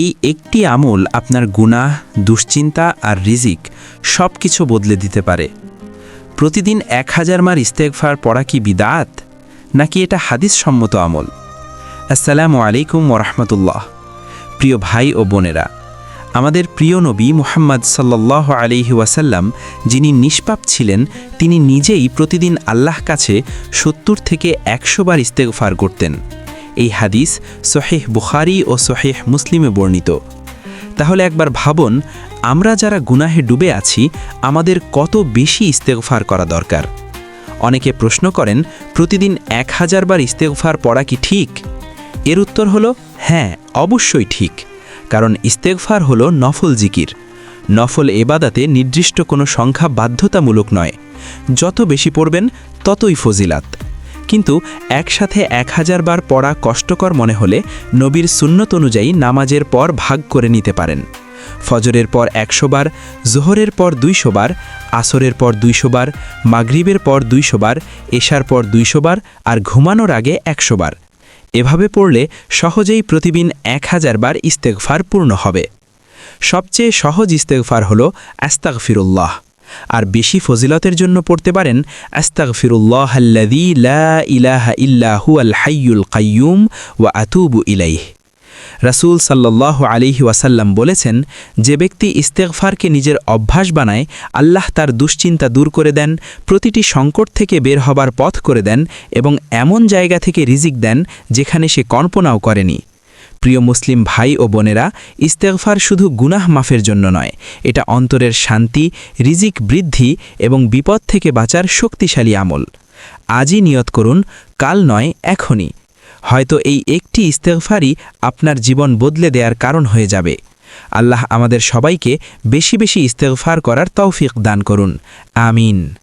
এই একটি আমল আপনার গুনাহ, দুশ্চিন্তা আর রিজিক সব কিছু বদলে দিতে পারে। প্রতিদিন এক হাজার মার ইস্তেকফার পড়া কি বিদাত? নাকি এটা হাদিস সম্মত আমল? আসসালামু আলাইকুম ওরহমতুল্লাহ প্রিয় ভাই ও বোনেরা, আমাদের প্রিয় নবী মুহাম্মদ সাল্লাহ আলিহি ওয়াসাল্লাম যিনি নিষ্পাপ ছিলেন, তিনি নিজেই প্রতিদিন আল্লাহ কাছে সত্তর থেকে একশো বার ইস্তেগফার করতেন। এই হাদিস সহেহ বুখারি ও সহেহ মুসলিমে বর্ণিত। তাহলে একবার ভাবুন, আমরা যারা গুনাহে ডুবে আছি, আমাদের কত বেশি ইস্তেগফার করা দরকার? অনেকে প্রশ্ন করেন, প্রতিদিন এক হাজারবার ইস্তেগফার পড়া কি ঠিক? এর উত্তর হলো হ্যাঁ অবশ্যই ঠিক। কারণ ইস্তেগফার হলো নফল জিকির। নফল এবাদাতে নির্দিষ্ট কোনো সংখ্যা বাধ্যতামূলক নয়। যত বেশি পড়বেন, ততই ফজিলাত। কিন্তু একসাথে এক হাজার বার পড়া কষ্টকর মনে হলে নবীর সুন্নত অনুযায়ী নামাজের পর ভাগ করে নিতে পারেন। ফজরের পর একশো বার, জোহরের পর দুইশো বার, আসরের পর দুইশো বার, মাগরিবের পর দুইশো বার, এশার পর দুইশো বার আর ঘুমানোর আগে একশো বার। এভাবে পড়লে সহজেই প্রতিদিন এক হাজার বার ইস্তেগফার পূর্ণ হবে। সবচেয়ে সহজ ইস্তেকফার হল আস্তাক ফিরুল্লাহ আর বেশি ফজিলতের জন্য পড়তে পারেন আস্তাক লা ইলাহা ইল্লাহু আল হাইয়ুল কাইয়ুম ওয়া আতুবু ইলাইহ। রাসূল সাল্লাল্লাহু আলিহি ওয়াসাল্লাম বলেছেন, যে ব্যক্তি ইস্তেগফারকে নিজের অভ্যাস বানায়, আল্লাহ তার দুশ্চিন্তা দূর করে দেন, প্রতিটি সংকট থেকে বের হবার পথ করে দেন এবং এমন জায়গা থেকে রিজিক দেন যেখানে সে কল্পনাও করেনি। প্রিয় মুসলিম ভাই ও বোনেরা, ইস্তেগফার শুধু গুনাহ মাফের জন্য নয়, এটা অন্তরের শান্তি, রিজিক বৃদ্ধি এবং বিপদ থেকে বাঁচার শক্তিশালী আমল। আজই নিয়ত করুন, কাল নয়, এখনই। হয়তো এই একটি ইস্তেগফারই আপনার জীবন বদলে দেওয়ার কারণ হয়ে যাবে। আল্লাহ আমাদের সবাইকে বেশি বেশি ইস্তেগফার করার তৌফিক দান করুন। আমিন।